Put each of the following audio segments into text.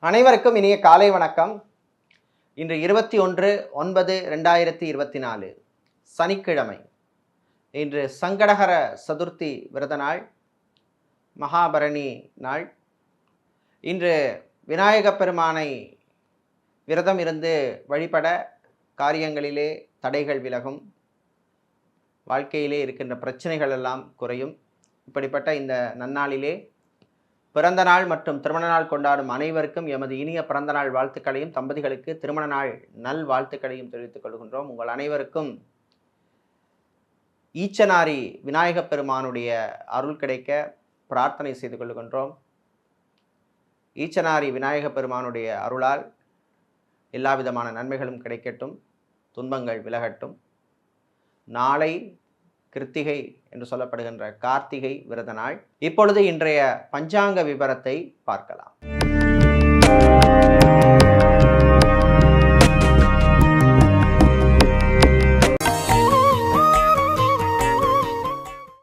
அனைவருக்கும் இனிய காலை வணக்கம். இன்று இருபத்தி ஒன்று ஒன்பது ரெண்டாயிரத்தி இருபத்தி நாலு சனிக்கிழமை. இன்று சங்கடகர சதுர்த்தி விரத நாள் மகாபரணி நாள். இன்று விநாயக பெருமானை விரதம் இருந்து வழிபட காரியங்களிலே தடைகள் விலகும். வாழ்க்கையிலே இருக்கின்ற பிரச்சனைகள் எல்லாம் குறையும். இப்படிப்பட்ட இந்த நன்னாளிலே பிறந்த நாள் மற்றும் திருமண நாள் கொண்டாடும் அனைவருக்கும் எமது இனிய பிறந்த நாள் வாழ்த்துக்களையும் தம்பதிகளுக்கு திருமண நாள் நல் வாழ்த்துக்களையும் தெரிவித்துக் கொள்கின்றோம். உங்கள் அனைவருக்கும் ஈச்சனாரி விநாயகப் பெருமானுடைய அருள் கிடைக்க பிரார்த்தனை செய்து கொள்கின்றோம். ஈச்சனாரி விநாயகப் பெருமானுடைய அருளால் எல்லாவிதமான நன்மைகளும் கிடைக்கட்டும் துன்பங்கள் விலகட்டும். நாளை கிருத்திகை என்று சொல்லப்படுகின்ற கார்த்திகை விரத நாள் இப்பொழுது இன்றைய பஞ்சாங்க விவரத்தை பார்க்கலாம்.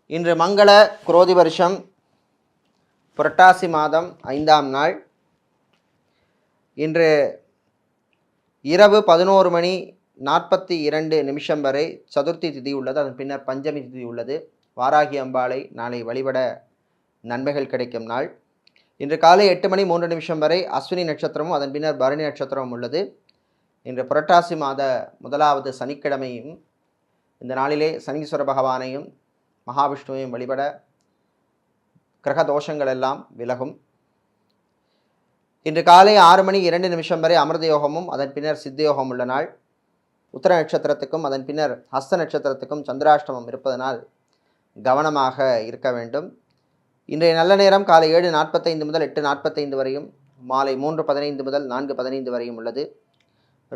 இன்று மங்கள குரோதி வருஷம் புரட்டாசி மாதம் ஐந்தாம் நாள். இன்று இரவு பதினோரு மணி நாற்பத்தி இரண்டு நிமிஷம் வரை சதுர்த்தி திதி உள்ளது. அதன் பின்னர் பஞ்சமி திதி உள்ளது. வாராகி அம்பாளை நாளை வழிபட நன்மைகள் கிடைக்கும் நாள். இன்று காலை எட்டு மணி மூன்று நிமிஷம் வரை அஸ்வினி நட்சத்திரமும் அதன் பின்னர் பரணி நட்சத்திரமும் உள்ளது. இன்று புரட்டாசி மாத முதலாவது சனிக்கிழமையும் இந்த நாளிலே சனீஸ்வர பகவானையும் மகாவிஷ்ணுவையும் வழிபட கிரக தோஷங்கள் எல்லாம் விலகும். இன்று காலை ஆறு மணி இரண்டு நிமிஷம் வரை அமிர்த யோகமும் அதன் பின்னர் சித்த யோகம் உள்ள நாள். உத்தர நட்சத்திரத்துக்கும் அதன் பின்னர் ஹஸ்த நட்சத்திரத்துக்கும் சந்திராஷ்டமம் இருப்பதனால் கவனமாக இருக்க வேண்டும். இன்றைய நல்ல நேரம் காலை ஏழு நாற்பத்தைந்து முதல் எட்டு நாற்பத்தைந்து வரையும் மாலை மூன்று பதினைந்து முதல் நான்கு பதினைந்து வரையும் உள்ளது.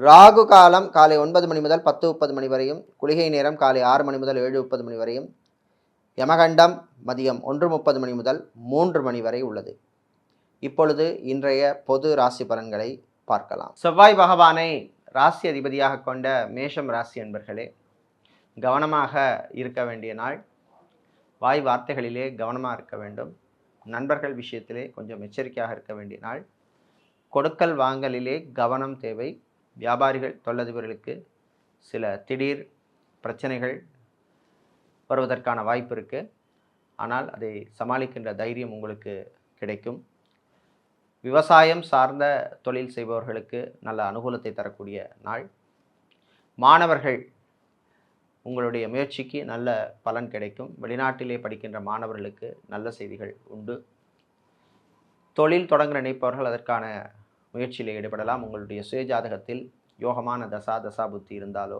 ராகு காலம் காலை ஒன்பது மணி முதல் பத்து முப்பது மணி வரையும் குளிகை நேரம் காலை ஆறு மணி முதல் ஏழு முப்பது மணி வரையும் யமகண்டம் மதியம் ஒன்று முப்பது மணி முதல் மூன்று மணி வரை உள்ளது. இப்பொழுது இன்றைய பொது ராசி பலன்களை பார்க்கலாம். செவ்வாய் பகவானை ராசி அதிபதியாக கொண்ட மேஷம் ராசி என்பர்களே கவனமாக இருக்க வேண்டிய நாள். வாய் வார்த்தைகளிலே கவனமாக இருக்க வேண்டும். நண்பர்கள் விஷயத்திலே கொஞ்சம் எச்சரிக்கையாக இருக்க வேண்டிய நாள். கொடுக்கல் வாங்கலிலே கவனம் தேவை. வியாபாரிகள் தொழிலதிபர்களுக்கு சில திடீர் பிரச்சனைகள் வருவதற்கான வாய்ப்பு இருக்குது ஆனால் அதை சமாளிக்கின்ற தைரியம் உங்களுக்கு கிடைக்கும். விவசாயம் சார்ந்த தொழில் செய்பவர்களுக்கு நல்ல அனுகூலத்தை தரக்கூடிய நாள். மாணவர்கள் உங்களுடைய முயற்சிக்கு நல்ல பலன் கிடைக்கும். வெளிநாட்டிலே படிக்கின்ற மாணவர்களுக்கு நல்ல செய்திகள் உண்டு. தொழில் தொடங்க நினைப்பவர்கள் அதற்கான முயற்சியில் ஈடுபடலாம். உங்களுடைய சுயஜாதகத்தில் யோகமான தசா தசா புத்தி இருந்தாலோ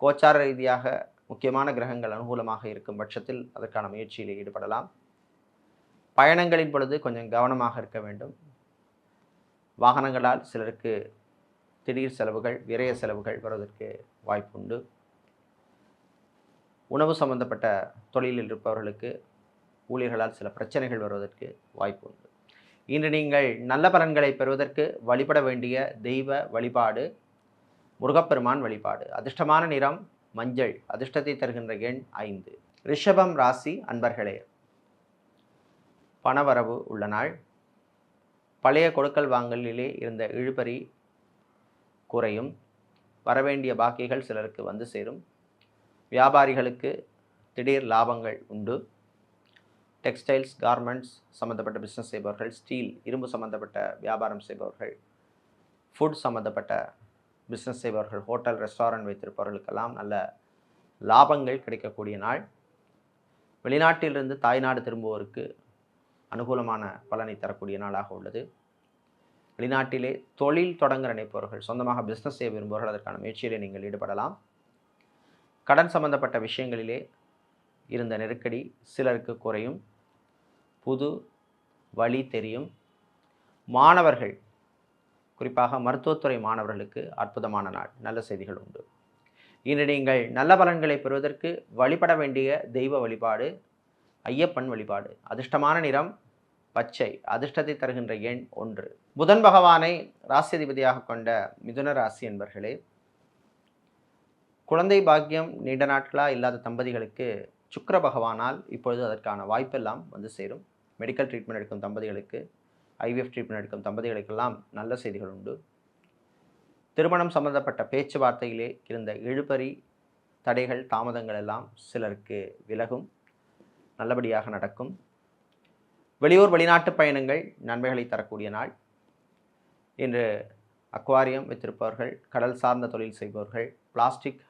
கோச்சார ரீதியாக முக்கியமான கிரகங்கள் அனுகூலமாக இருக்கும் பட்சத்தில் அதற்கான முயற்சியில் ஈடுபடலாம். பயணங்களின் பொழுது கொஞ்சம் கவனமாக இருக்க வேண்டும். வாகனங்களால் சிலருக்கு திடீர் செலவுகள் விரய செலவுகள் வருவதற்கு வாய்ப்புண்டு. உணவு சம்பந்தப்பட்ட தொழிலில் இருப்பவர்களுக்கு ஊழியர்களால் சில பிரச்சனைகள் வருவதற்கு வாய்ப்பு உண்டு இன்று நீங்கள் நல்ல பலன்களை பெறுவதற்கு வழிபட வேண்டிய தெய்வ வழிபாடு முருகப்பெருமான் வழிபாடு. அதிர்ஷ்டமான நிறம் மஞ்சள் அதிர்ஷ்டத்தை தருகின்ற எண் ஐந்து. ரிஷபம் ராசி அன்பர்களே பணவரவு உள்ள நாள். பழைய கொடுக்கல் வாங்கலிலே இருந்த இழுபறி குறையும். வரவேண்டிய பாக்கிகள் சிலருக்கு வந்து சேரும். வியாபாரிகளுக்கு திடீர் லாபங்கள் உண்டு. டெக்ஸ்டைல்ஸ் கார்மெண்ட்ஸ் சம்மந்தப்பட்ட பிஸ்னஸ் செய்பவர்கள் ஸ்டீல் இரும்பு சம்மந்தப்பட்ட வியாபாரம் செய்பவர்கள் ஃபுட் சம்மந்தப்பட்ட பிஸ்னஸ் செய்பவர்கள் ஹோட்டல் ரெஸ்டாரண்ட் வைத்திருப்பவர்களுக்கெல்லாம் நல்ல லாபங்கள் கிடைக்கக்கூடிய நாள். வெளிநாட்டிலிருந்து தாய்நாடு திரும்புவோருக்கு அனுகூலமான பலனை தரக்கூடிய நாளாக உள்ளது. வெளிநாட்டிலே தொழில் தொடங்க நினைப்பவர்கள் சொந்தமாக பிஸ்னஸ் செய்ய விரும்புவர்கள் அதற்கான முயற்சியிலே நீங்கள் ஈடுபடலாம். கடன் சம்பந்தப்பட்ட விஷயங்களிலே இருந்த நெருக்கடி சிலருக்கு குறையும். புது வழி தெரியும். மாணவர்கள் குறிப்பாக மருத்துவத்துறை மாணவர்களுக்கு அற்புதமான நாள் நல்ல செய்திகள் உண்டு. இன்று நீங்கள் நல்ல பலன்களை பெறுவதற்கு வழிபட வேண்டிய தெய்வ வழிபாடு ஐயப்பன் வழிபாடு. அதிர்ஷ்டமான நிறம் பச்சை. அதிர்ஷ்டத்தை தருகின்ற எண் ஒன்று. புதன் பகவானை ராசியதிபதியாக கொண்ட மிதுன ராசி என்பர்களே குழந்தை பாக்கியம் நீண்ட நாட்களாக இல்லாத தம்பதிகளுக்கு சுக்கர பகவானால் இப்பொழுது அதற்கான வாய்ப்பெல்லாம் வந்து சேரும். மெடிக்கல் ட்ரீட்மெண்ட் எடுக்கும் தம்பதிகளுக்கு ஐவிஎஃப் ட்ரீட்மெண்ட் எடுக்கும் தம்பதிகளுக்கெல்லாம் நல்ல செய்திகள் உண்டு. திருமணம் சம்பந்தப்பட்ட பேச்சுவார்த்தையிலே இருந்த இழுபறி தடைகள் தாமதங்கள் எல்லாம் சிலருக்கு விலகும். நல்லபடியாக நடக்கும். வெளியூர் வெளிநாட்டு பயணங்கள் நன்மைகளை தரக்கூடிய நாள். இன்று அக்வாரியம் வைத்திருப்பவர்கள் கடல் சார்ந்த தொழில் செய்பவர்கள் பிளாஸ்டிக்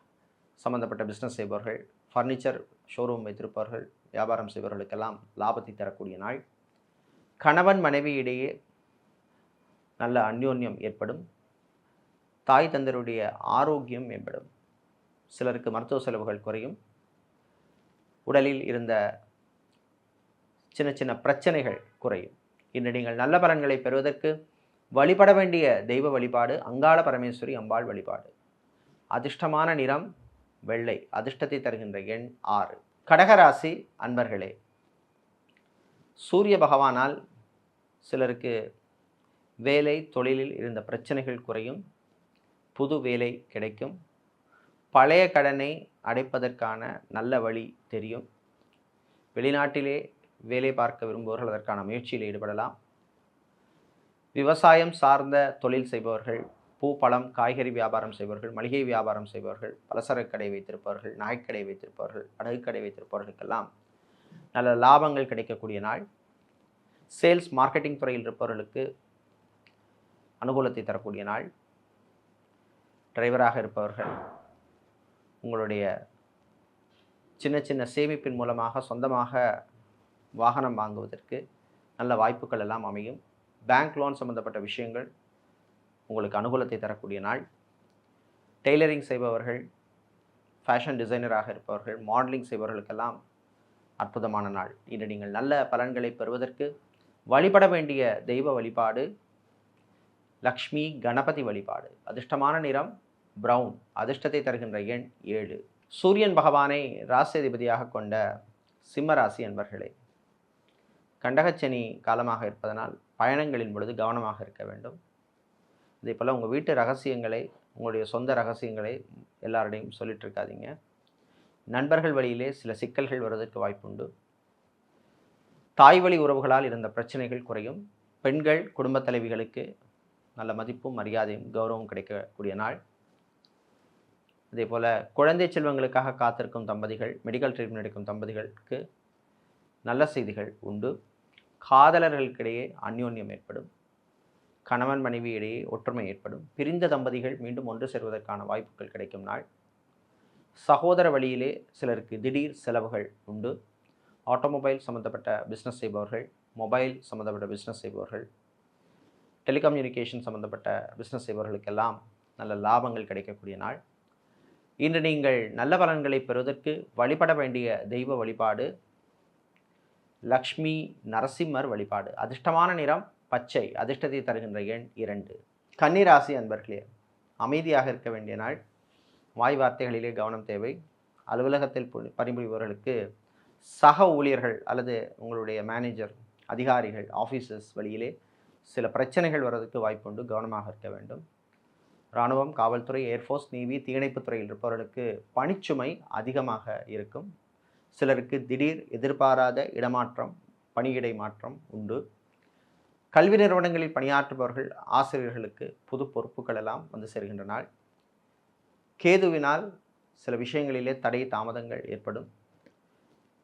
சம்பந்தப்பட்ட பிஸ்னஸ் செய்பவர்கள் ஃபர்னிச்சர் ஷோரூம் வைத்திருப்பவர்கள் வியாபாரம் செய்பவர்களுக்கெல்லாம் லாபத்தை தரக்கூடிய நாள். கணவன் மனைவி இடையே நல்ல அந்யோன்யம் ஏற்படும். தாய் தந்தருடைய ஆரோக்கியம் மேம்படும். சிலருக்கு மருத்துவ செலவுகள் குறையும். உடலில் இருந்த சின்ன சின்ன பிரச்சனைகள் குறையும். இன்று நீங்கள் நல்ல பலன்களை பெறுவதற்கு வழிபட வேண்டிய தெய்வ வழிபாடு அங்காள பரமேஸ்வரி அம்பாள் வழிபாடு. அதிர்ஷ்டமான நிறம் வெள்ளை அதிர்ஷ்டத்தை தருகின்ற எண் ஆறு. கடகராசி அன்பர்களே சூரிய பகவானால் சிலருக்கு வேலை தொழிலில் இருந்த பிரச்சனைகள் குறையும் புது வேலை கிடைக்கும் பழைய கடனை அடைப்பதற்கான நல்ல வழி தெரியும் வெளிநாட்டிலே வேலை பார்க்க விரும்புபவர்கள் அதற்கான முயற்சியில் ஈடுபடலாம். விவசாயம் சார்ந்த தொழில் செய்பவர்கள் பூ பழம் காய்கறி வியாபாரம் செய்பவர்கள் மளிகை வியாபாரம் செய்பவர்கள் பலசரக்கு கடை வைத்திருப்பவர்கள் நாய்க்கடை வைத்திருப்பவர்கள் அடகு கடை வைத்திருப்பவர்களுக்கெல்லாம் நல்ல லாபங்கள் கிடைக்கக்கூடிய நாள். சேல்ஸ் மார்க்கெட்டிங் துறையில் இருப்பவர்களுக்கு அனுகூலத்தை தரக்கூடிய நாள். டிரைவராக இருப்பவர்கள் உங்களுடைய சின்ன சின்ன சேமிப்பின் மூலமாக சொந்தமாக வாகனம் வாங்குவதற்கு நல்ல வாய்ப்புகள் எல்லாம் அமையும். பேங்க் லோன் சம்மந்தப்பட்ட விஷயங்கள் உங்களுக்கு அனுகூலத்தை தரக்கூடிய நாள். டெய்லரிங் செய்பவர்கள் ஃபேஷன் டிசைனராக இருப்பவர்கள் மாடலிங் செய்பவர்களுக்கெல்லாம் அற்புதமான நாள். இன்று நீங்கள் நல்ல பலன்களை பெறுவதற்கு வழிபட வேண்டிய தெய்வ வழிபாடு லக்ஷ்மி கணபதி வழிபாடு. அதிர்ஷ்டமான நிறம் ப்ரௌன் அதிர்ஷ்டத்தை தருகின்ற எண் ஏழு. சூரியன் பகவானை ராசியதிபதியாக கொண்ட சிம்ம ராசி என்பர்களே கண்டகச்சனி காலமாக இருப்பதனால் பயணங்களின் பொழுது கவனமாக இருக்க வேண்டும். இதே போல் உங்கள் வீட்டு ரகசியங்களை உங்களுடைய சொந்த ரகசியங்களை எல்லாரோடையும் சொல்லிட்டு இருக்காதீங்க. நண்பர்கள் வழியிலே சில சிக்கல்கள் வருவதற்கு வாய்ப்புண்டு. தாய் வழி உறவுகளால் இருந்த பிரச்சனைகள் குறையும். பெண்கள் குடும்பத் தலைவிகளுக்கு நல்ல மதிப்பும் மரியாதையும் கௌரவம் கிடைக்கக்கூடிய நாள். அதே போல் குழந்தை செல்வங்களுக்காக காத்திருக்கும் தம்பதிகள் மெடிக்கல் ட்ரீட்மெண்ட் எடுக்கும் தம்பதிகளுக்கு நல்ல செய்திகள் உண்டு. காதலர்களுக்கிடையே அந்யோன்யம் ஏற்படும். கணவன் மனைவி இடையே ஒற்றுமை ஏற்படும். பிரிந்த தம்பதிகள் மீண்டும் ஒன்று சேர்வதற்கான வாய்ப்புகள் கிடைக்கும் நாள். சகோதர வழியிலே சிலருக்கு திடீர் செலவுகள் உண்டு. ஆட்டோமொபைல் சம்மந்தப்பட்ட பிஸ்னஸ் செய்பவர்கள் மொபைல் சம்மந்தப்பட்ட பிஸ்னஸ் செய்பவர்கள் டெலிகம்யூனிகேஷன் சம்மந்தப்பட்ட பிஸ்னஸ் செய்பவர்களுக்கெல்லாம் நல்ல லாபங்கள் கிடைக்கக்கூடிய நாள். இன்று நீங்கள் நல்ல பலன்களை பெறுவதற்கு வழிபட வேண்டிய தெய்வ வழிபாடு லக்ஷ்மி நரசிம்மர் வழிபாடு. அதிர்ஷ்டமான நிறம் பச்சை. அதிர்ஷ்டத்தை தருகின்ற எண் இரண்டு. கன்னிராசி அன்பர்களே அமைதியாக இருக்க வேண்டிய நாள். வாய் வார்த்தைகளிலே கவனம் தேவை. அலுவலகத்தில் பணிபுரிபவர்களுக்கு சக ஊழியர்கள் அல்லது உங்களுடைய மேனேஜர் அதிகாரிகள் ஆஃபீஸர்ஸ் வழியிலே சில பிரச்சனைகள் வர்றதுக்கு வாய்ப்புண்டு கவனமாக இருக்க வேண்டும். இராணுவம் காவல்துறை ஏர்ஃபோர்ஸ் நீவி தீயணைப்புத் துறையில் இருப்பவர்களுக்கு பணிச்சுமை அதிகமாக இருக்கும். சிலருக்கு திடீர் எதிர்பாராத இடமாற்றம் பணியிடை மாற்றம் உண்டு. கல்வி நிறுவனங்களில் பணியாற்றுபவர்கள் ஆசிரியர்களுக்கு புது பொறுப்புகள் எல்லாம் வந்து சேர்கின்ற நாள் கேதுவினால் சில விஷயங்களிலே தடை தாமதங்கள் ஏற்படும்.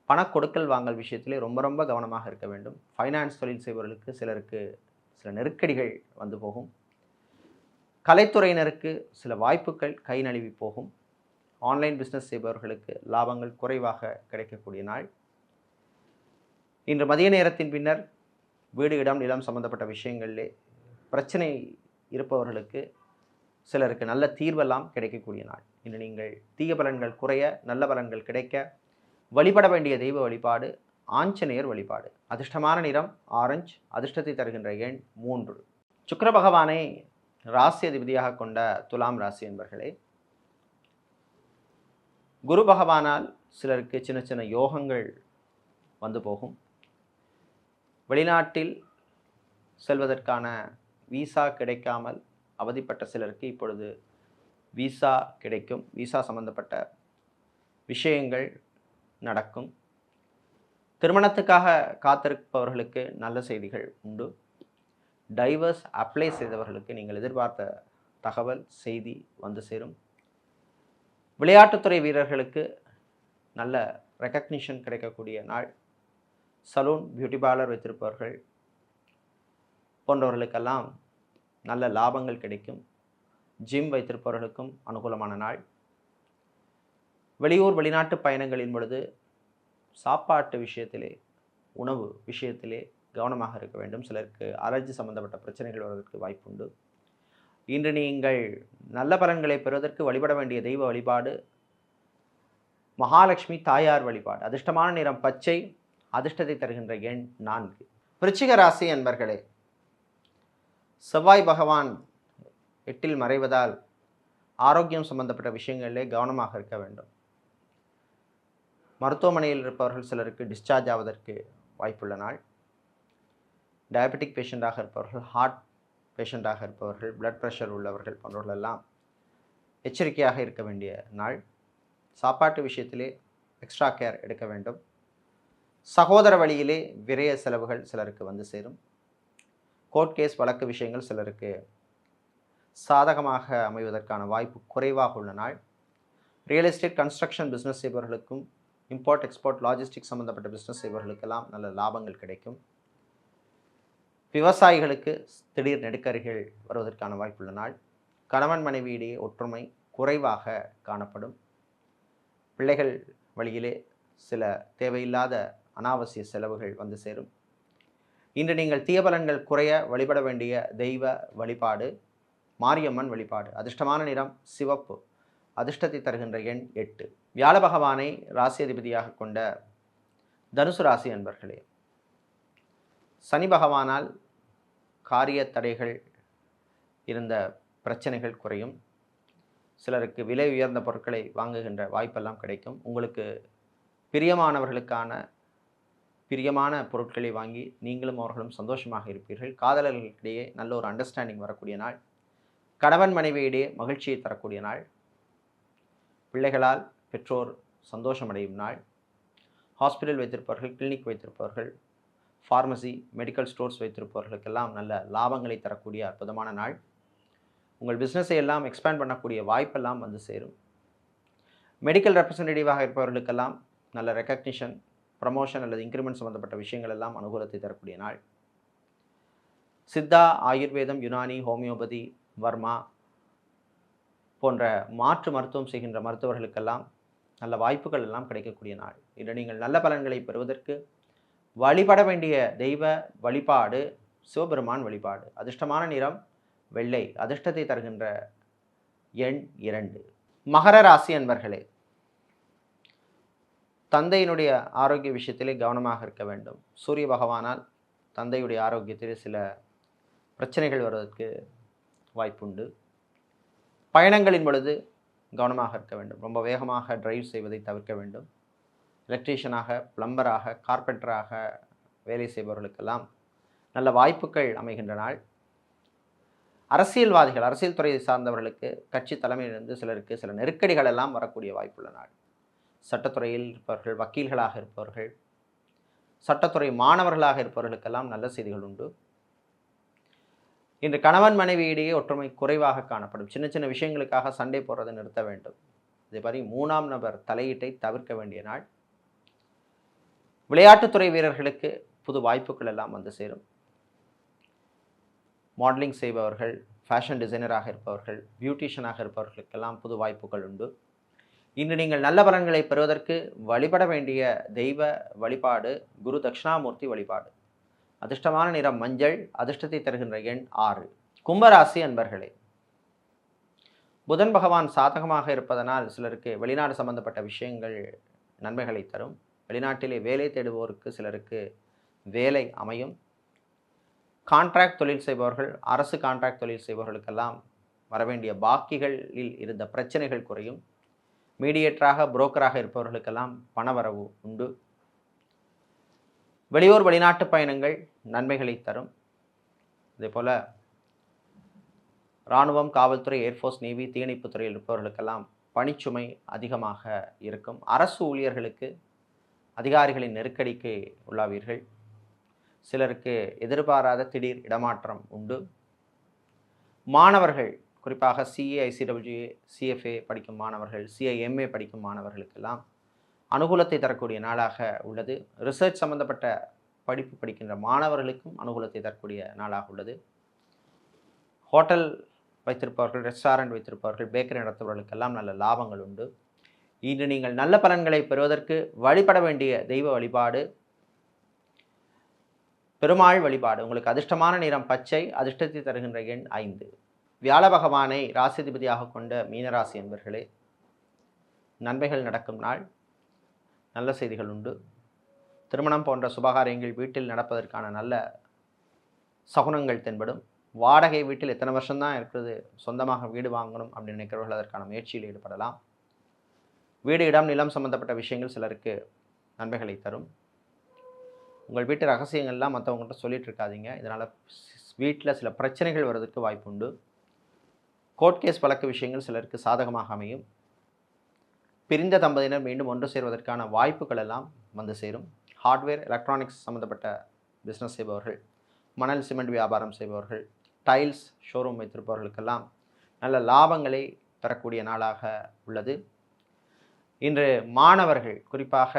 பண கொடுக்கல் வாங்கல் விஷயத்திலே ரொம்ப ரொம்ப கவனமாக இருக்க வேண்டும். ஃபைனான்ஸ் தொழில் செய்பவர்களுக்கு சிலருக்கு சில நெருக்கடிகள் வந்து போகும். கலைத்துறையினருக்கு சில வாய்ப்புகள் கை நழுவி போகும். ஆன்லைன் பிஸ்னஸ் செய்பவர்களுக்கு லாபங்கள் குறைவாக கிடைக்கக்கூடிய நாள். இன்று மதிய நேரத்தின் பின்னர் வீடு இடம் நிலம் சம்பந்தப்பட்ட விஷயங்களிலே பிரச்சனை இருப்பவர்களுக்கு சிலருக்கு நல்ல தீர்வெல்லாம் கிடைக்கக்கூடிய நாள். இன்று நீங்கள் தீய பலன்கள் குறைய நல்ல பலன்கள் கிடைக்க வழிபட வேண்டிய தெய்வ வழிபாடு ஆஞ்சநேயர் வழிபாடு. அதிர்ஷ்டமான நிறம் ஆரஞ்சு அதிர்ஷ்டத்தை தருகின்ற எண் மூன்று. சுக்கர பகவானை ராசி அதிபதியாக கொண்ட துலாம் ராசி என்பர்களே குரு பகவானால் சிலருக்கு சின்ன சின்ன யோகங்கள் வந்து போகும். வெளிநாட்டில் செல்வதற்கான விசா கிடைக்காமல் அவதிப்பட்ட சிலருக்கு இப்பொழுது விசா கிடைக்கும். விசா சம்பந்தப்பட்ட விஷயங்கள் நடக்கும். திருமணத்துக்காக காத்திருப்பவர்களுக்கு நல்ல செய்திகள் உண்டு. டைவர்ஸ் அப்ளை செய்தவர்களுக்கு நீங்கள் எதிர்பார்த்த தகவல் செய்தி வந்து சேரும். விளையாட்டுத்துறை வீரர்களுக்கு நல்ல ரெக்கக்னிஷன் கிடைக்கக்கூடிய நாள். சலூன் பியூட்டி பார்லர் வைத்திருப்பவர்கள் போன்றவர்களுக்கெல்லாம் நல்ல லாபங்கள் கிடைக்கும். ஜிம் வைத்திருப்பவர்களுக்கும் அனுகூலமான நாள். வெளியூர் வெளிநாட்டு பயணங்களின் பொழுது சாப்பாட்டு விஷயத்திலே உணவு விஷயத்திலே கவனமாக இருக்க வேண்டும். சிலருக்கு அலர்ஜி சம்பந்தப்பட்ட பிரச்சனைகள் வருவதற்கு வாய்ப்புண்டு. இன்று நீங்கள் நல்ல பலன்களை பெறுவதற்கு வழிபட வேண்டிய தெய்வ வழிபாடு மகாலட்சுமி தாயார் வழிபாடு. அதிர்ஷ்டமான நிறம் பச்சை அதிர்ஷ்டத்தை தருகின்ற எண் நான்கு. விருச்சிக ராசி என்பர்களே செவ்வாய் பகவான் எட்டில் மறைவதால் ஆரோக்கியம் சம்பந்தப்பட்ட விஷயங்களிலே கவனமாக இருக்க வேண்டும். மருத்துவமனையில் இருப்பவர்கள் சிலருக்கு டிஸ்சார்ஜ் ஆவதற்கு வாய்ப்புள்ள நாள். டயபெட்டிக் பேஷண்ட்டாக இருப்பவர்கள் ஹார்ட் பேஷண்ட்டாக இருப்பவர்கள் பிளட் ப்ரெஷர் உள்ளவர்கள் போன்றவர்களெல்லாம் எச்சரிக்கையாக இருக்க வேண்டிய நாள். சாப்பாட்டு விஷயத்திலே எக்ஸ்ட்ரா கேர் எடுக்க வேண்டும். சகோதர வழியிலே விரய செலவுகள் சிலருக்கு வந்து சேரும். கோர்ட் கேஸ் வழக்கு விஷயங்கள் சிலருக்கு சாதகமாக அமைவதற்கான வாய்ப்பு குறைவாக உள்ள நாள். ரியல் எஸ்டேட் கன்ஸ்ட்ரக்ஷன் பிஸ்னஸ் செய்பவர்களுக்கும் இம்போர்ட் எக்ஸ்போர்ட் லாஜிஸ்டிக் சம்மந்தப்பட்ட பிஸ்னஸ் செய்பவர்களுக்கெல்லாம் நல்ல லாபங்கள் கிடைக்கும். விவசாயிகளுக்கு திடீர் நெடுக்கறிகள் வருவதற்கான வாய்ப்புள்ள நாள். கணவன் மனைவியிடையே ஒற்றுமை குறைவாக காணப்படும். பிள்ளைகள் வழியிலே சில தேவையில்லாத அனாவசிய செலவுகள் வந்து சேரும். இன்று நீங்கள் தீயபலன்கள் குறைய வழிபட வேண்டிய தெய்வ வழிபாடு மாரியம்மன் வழிபாடு அதிர்ஷ்டமான நிறம் சிவப்பு அதிர்ஷ்டத்தை தருகின்ற எண் எட்டு. வியாழ பகவானை ராசி அதிபதியாக கொண்ட தனுசு ராசி அன்பர்களே சனி பகவானால் காரிய தடைகள் இருந்த பிரச்சனைகள் குறையும். சிலருக்கு விலை உயர்ந்த பொருட்களை வாங்குகின்ற வாய்ப்பெல்லாம் கிடைக்கும். உங்களுக்கு பிரியமானவர்களுக்கான பிரியமான பொருட்களை வாங்கி நீங்களும் அவர்களும் சந்தோஷமாக இருப்பீர்கள். காதலர்களுக்கிடையே நல்ல ஒரு அண்டர்ஸ்டாண்டிங் வரக்கூடிய நாள். கணவன் மனைவியிடையே மகிழ்ச்சியை தரக்கூடிய நாள். பிள்ளைகளால் பெற்றோர் சந்தோஷமடையும் நாள். ஹாஸ்பிட்டல் வைத்திருப்பவர்கள் கிளினிக் வைத்திருப்பவர்கள் ஃபார்மசி மெடிக்கல் ஸ்டோர்ஸ் வைத்திருப்பவர்களுக்கெல்லாம் நல்ல லாபங்களை தரக்கூடிய அற்புதமான நாள். உங்கள் பிஸ்னஸை எல்லாம் எக்ஸ்பேண்ட் பண்ணக்கூடிய வாய்ப்பெல்லாம் வந்து சேரும். மெடிக்கல் ரெப்ரசன்டேட்டிவாக இருப்பவர்களுக்கெல்லாம் நல்ல ரெக்கக்னிஷன் ப்ரமோஷன் அல்லது இன்க்ரிமெண்ட் சம்மந்தப்பட்ட விஷயங்கள் எல்லாம் அனுகூலத்தை தரக்கூடிய நாள். சித்தா ஆயுர்வேதம் யுனானி ஹோமியோபதி வர்மா போன்ற மாற்று மருத்துவம் செய்கின்ற மருத்துவர்களுக்கெல்லாம் நல்ல வாய்ப்புகள் எல்லாம் கிடைக்கக்கூடிய நாள். இன்று நீங்கள் நல்ல பலன்களை பெறுவதற்கு வழிபட வேண்டிய தெய்வ வழிபாடு சிவபெருமான் வழிபாடு. அதிர்ஷ்டமான நிறம் வெள்ளை. அதிர்ஷ்டத்தை தருகின்ற எண் இரண்டு. மகர ராசி அன்பர்களே தந்தையினுடைய ஆரோக்கிய விஷயத்திலே கவனமாக இருக்க வேண்டும். சூரிய பகவானால் தந்தையுடைய ஆரோக்கியத்திலே சில பிரச்சனைகள் வருவதற்கு வாய்ப்புண்டு. பயணங்களின் பொழுது கவனமாக இருக்க வேண்டும். ரொம்ப வேகமாக டிரைவ் செய்வதை தவிர்க்க வேண்டும். எலக்ட்ரீஷியனாக பிளம்பராக கார்பெண்டராக வேலை செய்பவர்களுக்கெல்லாம் நல்ல வாய்ப்புகள் அமைகின்ற நாள். அரசியல்வாதிகள் அரசியல் துறையை சார்ந்தவர்களுக்கு கட்சி தலைமையிலிருந்து சிலருக்கு சில நெருக்கடிகள் எல்லாம் வரக்கூடிய வாய்ப்புள்ள நாள். சட்டத்துறையில் இருப்பவர்கள் வக்கீல்களாக இருப்பவர்கள் சட்டத்துறை மாணவர்களாக இருப்பவர்களுக்கெல்லாம் நல்ல செய்திகள் உண்டு. இன்று கணவன் மனைவியிடையே ஒற்றுமை குறைவாக காணப்படும். சின்ன சின்ன விஷயங்களுக்காக சண்டை போடுறதை நிறுத்த வேண்டும். இதே மாதிரி மூணாம் நபர் தலையீட்டை தவிர்க்க வேண்டிய நாள். விளையாட்டுத்துறை வீரர்களுக்கு புது வாய்ப்புகள் எல்லாம் வந்து சேரும். மாடலிங் செய்பவர்கள் ஃபேஷன் டிசைனராக இருப்பவர்கள் பியூட்டிஷியனாக இருப்பவர்களுக்கெல்லாம் புது வாய்ப்புகள் உண்டு. இன்று நீங்கள் நல்ல பலன்களை பெறுவதற்கு வழிபட வேண்டிய தெய்வ வழிபாடு குரு தட்சிணாமூர்த்தி வழிபாடு. அதிர்ஷ்டமான நிறம் மஞ்சள் அதிர்ஷ்டத்தை தருகின்ற எண் ஆறு. கும்பராசி அன்பர்களே புதன் பகவான் சாதகமாக இருப்பதனால் சிலருக்கு வெளிநாடு சம்பந்தப்பட்ட விஷயங்கள் நன்மைகளை தரும். வெளிநாட்டிலே வேலை தேடுபவருக்கு சிலருக்கு வேலை அமையும். கான்ட்ராக்ட் தொழில் செய்பவர்கள் அரசு கான்ட்ராக்ட் தொழில் செய்பவர்களுக்கெல்லாம் வரவேண்டிய பாக்கிகளில் இருந்த பிரச்சனைகள் குறையும். மீடியேட்டராக புரோக்கராக இருப்பவர்களுக்கெல்லாம் பணவரவு உண்டு. வெளியூர் வெளிநாட்டு பயணங்கள் நன்மைகளை தரும். இதே போல் இராணுவம் காவல்துறை ஏர்ஃபோர்ஸ் நேவி தீயணைப்புத் துறையில் இருப்பவர்களுக்கெல்லாம் பணிச்சுமை அதிகமாக இருக்கும். அரசு ஊழியர்களுக்கு அதிகாரிகளின் நெருக்கடிக்கு உள்ளாவீர்கள். சிலருக்கு எதிர்பாராத திடீர் இடமாற்றம் உண்டு. மாணவர்கள் குறிப்பாக சிஏஐசிடபிள்யூஏ சிஎஃப்ஏ படிக்கும் மாணவர்கள் சிஐஎம்ஏ படிக்கும் மாணவர்களுக்கெல்லாம் அனுகூலத்தை தரக்கூடிய நாளாக உள்ளது. ரிசர்ச் சம்பந்தப்பட்ட படிப்பு படிக்கின்ற மாணவர்களுக்கும் அனுகூலத்தை தரக்கூடிய நாளாக உள்ளது. ஹோட்டல் வைத்திருப்பவர்கள் ரெஸ்டாரண்ட் வைத்திருப்பவர்கள் பேக்கரி நடத்துபவர்களுக்கெல்லாம் நல்ல லாபங்கள் உண்டு. இன்று நீங்கள் நல்ல பலன்களை பெறுவதற்கு வழிபட வேண்டிய தெய்வ வழிபாடு பெருமாள் வழிபாடு. உங்களுக்கு அதிர்ஷ்டமான நிறம் பச்சை அதிர்ஷ்டத்தை தருகின்ற எண் ஐந்து. வியாழ பகவானை ராசிதிபதியாக கொண்ட மீனராசி என்பர்களே நன்மைகள் நடக்கும் நாள். நல்ல செய்திகள் உண்டு. திருமணம் போன்ற சுபகாரியங்கள் வீட்டில் நடப்பதற்கான நல்ல சகுனங்கள் தென்படும். வாடகை வீட்டில் எத்தனை வருஷம்தான் இருக்கிறது சொந்தமாக வீடு வாங்கணும் அப்படின்னு நினைக்கிறவர்கள் அதற்கான முயற்சியில் ஈடுபடலாம். வீடு இடம் நிலம் சம்பந்தப்பட்ட விஷயங்கள் சிலருக்கு நன்மைகளை தரும். உங்கள் வீட்டு ரகசியங்கள்லாம் மற்றவங்கள்ட்ட சொல்லிட்டு இருக்காதீங்க இதனால் வீட்டில் சில பிரச்சனைகள் வர்றதுக்கு வாய்ப்புண்டு. கோர்ட் கேஸ் வழக்கு விஷயங்கள் சிலருக்கு சாதகமாக அமையும். பிரிந்த தம்பதியினர் மீண்டும் ஒன்று சேர்வதற்கான வாய்ப்புகள் எல்லாம் வந்து சேரும். ஹார்ட்வேர் எலக்ட்ரானிக்ஸ் சம்மந்தப்பட்ட பிஸ்னஸ் செய்பவர்கள் மணல் சிமெண்ட் வியாபாரம் செய்பவர்கள் டைல்ஸ் ஷோரூம் வைத்திருப்பவர்களுக்கெல்லாம் நல்ல லாபங்களை தரக்கூடிய நாளாக உள்ளது. இன்று மாணவர்கள் குறிப்பாக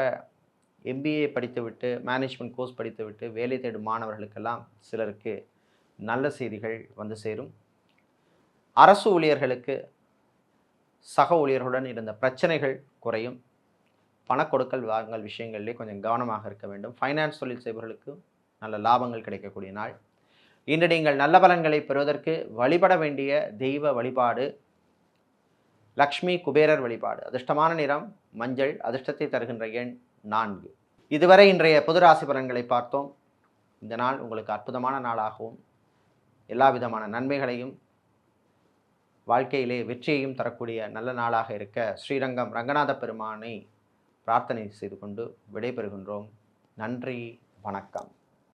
எம்பிஏ படித்துவிட்டு மேனேஜ்மெண்ட் கோர்ஸ் படித்துவிட்டு வேலை தேடும் மாணவர்களுக்கெல்லாம் சிலருக்கு நல்ல செய்திகள் வந்து சேரும். அரசு ஊழியர்களுக்கு சக ஊழியர்களுடன் இருந்த பிரச்சனைகள் குறையும். பணக்கொடுக்கல் வாங்கல் விஷயங்களிலே கொஞ்சம் கவனமாக இருக்க வேண்டும். ஃபைனான்ஸ் தொழில் செய்பவர்களுக்கு நல்ல லாபங்கள் கிடைக்கக்கூடிய நாள். இன்று நீங்கள் நல்ல பலன்களை பெறுவதற்கு வழிபட வேண்டிய தெய்வ வழிபாடு லக்ஷ்மி குபேரர் வழிபாடு அதிர்ஷ்டமான நிறம் மஞ்சள் அதிர்ஷ்டத்தை தருகின்ற எண் நான்கு. இதுவரை இன்றைய பொது ராசி பலன்களை பார்த்தோம். இந்த நாள் உங்களுக்கு அற்புதமான நாளாகவும் எல்லா விதமான நன்மைகளையும் வாழ்க்கையிலே வெற்றியையும் தரக்கூடிய நல்ல நாளாக இருக்க ஸ்ரீரங்கம் ரங்கநாத பெருமானை பிரார்த்தனை செய்து கொண்டு விடைபெறுகின்றோம். நன்றி வணக்கம்.